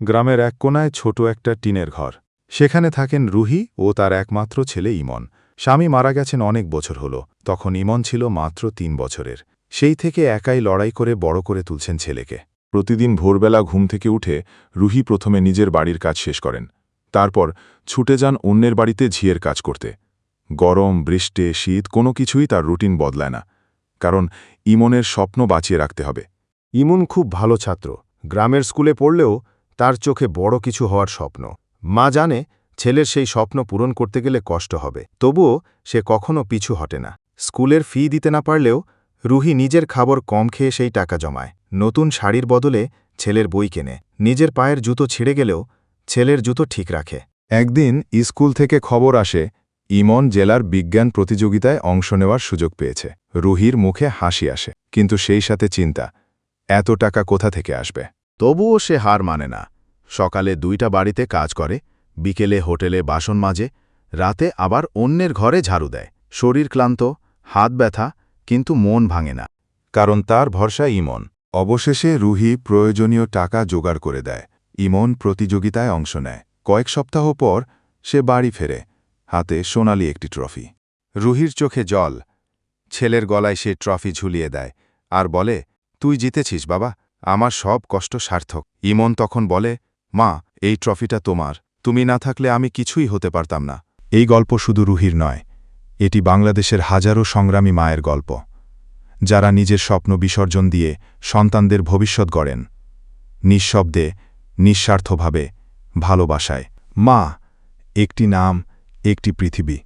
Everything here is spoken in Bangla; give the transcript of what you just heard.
গ্রামের এক কোনায় ছোট একটা টিনের ঘর। সেখানে থাকেন রুহি ও তার একমাত্র ছেলে ইমন। স্বামী মারা গেছেন অনেক বছর হল, তখন ইমন ছিল মাত্র তিন বছরের। সেই থেকে একাই লড়াই করে বড় করে তুলছেন ছেলেকে। প্রতিদিন ভোরবেলা ঘুম থেকে উঠে রুহি প্রথমে নিজের বাড়ির কাজ শেষ করেন। তারপর ছুটে যান অন্যের বাড়িতে ঝিয়ের কাজ করতে। গরম, বৃষ্টি, শীত কোনো কিছুই তার রুটিন বদলায় না, কারণ ইমনের স্বপ্ন বাঁচিয়ে রাখতে হবে। ইমন খুব ভালো ছাত্র। গ্রামের স্কুলে পড়লেও তার চোখে বড় কিছু হওয়ার স্বপ্ন। মা জানে, ছেলের সেই স্বপ্ন পূরণ করতে গেলে কষ্ট হবে। তবুও, সে কখনো পিছু হটে না। স্কুলের ফি দিতে না পারলেও, রুহি নিজের খাবার কম খেয়ে সেই টাকা জমায়। নতুন শাড়ির বদলে ছেলের বই কেনে। নিজের পায়ের জুতো ছিঁড়ে গেলেও, ছেলের জুতো ঠিক রাখে। একদিন স্কুল থেকে খবর আসে, ইমন জেলার বিজ্ঞান প্রতিযোগিতায় অংশ নেওয়ার সুযোগ পেয়েছে। রুহির মুখে হাসি আসে, কিন্তু সেই সাথে চিন্তা, এত টাকা কোথা থেকে আসবে? তবুও সে হার মানে না। সকালে দুইটা বাড়িতে কাজ করে, বিকেলে হোটেলে বাসন মাজে, রাতে আবার অন্যের ঘরে ঝাড়ু দেয়। শরীর ক্লান্ত, হাত ব্যথা, কিন্তু মন ভাঙে না। কারণ তার ভরসা ইমন। অবশেষে রুহি প্রয়োজনীয় টাকা জোগাড় করে দেয়। ইমন প্রতিযোগিতায় অংশ নেয়। কয়েক সপ্তাহ পর সে বাড়ি ফেরে, হাতে সোনালি একটি ট্রফি। রুহির চোখে জল। ছেলের গলায় সে ট্রফি ঝুলিয়ে দেয়। আর বলে, তুই জিতেছিস, বাবা। আমার সব কষ্ট সার্থক। ইমন তখন বলে, মা, এই ট্রফিটা তোমার। তুমি না থাকলে আমি কিছুই হতে পারতাম না। এই গল্প শুধু রুহির নয়, এটি বাংলাদেশের হাজারো সংগ্রামী মায়ের গল্প, যারা নিজের স্বপ্ন বিসর্জন দিয়ে সন্তানদের ভবিষ্যৎ গড়েন। নিঃশব্দে, নিঃস্বার্থভাবে ভালোবাসায়। মা, একটি নাম, একটি পৃথিবী।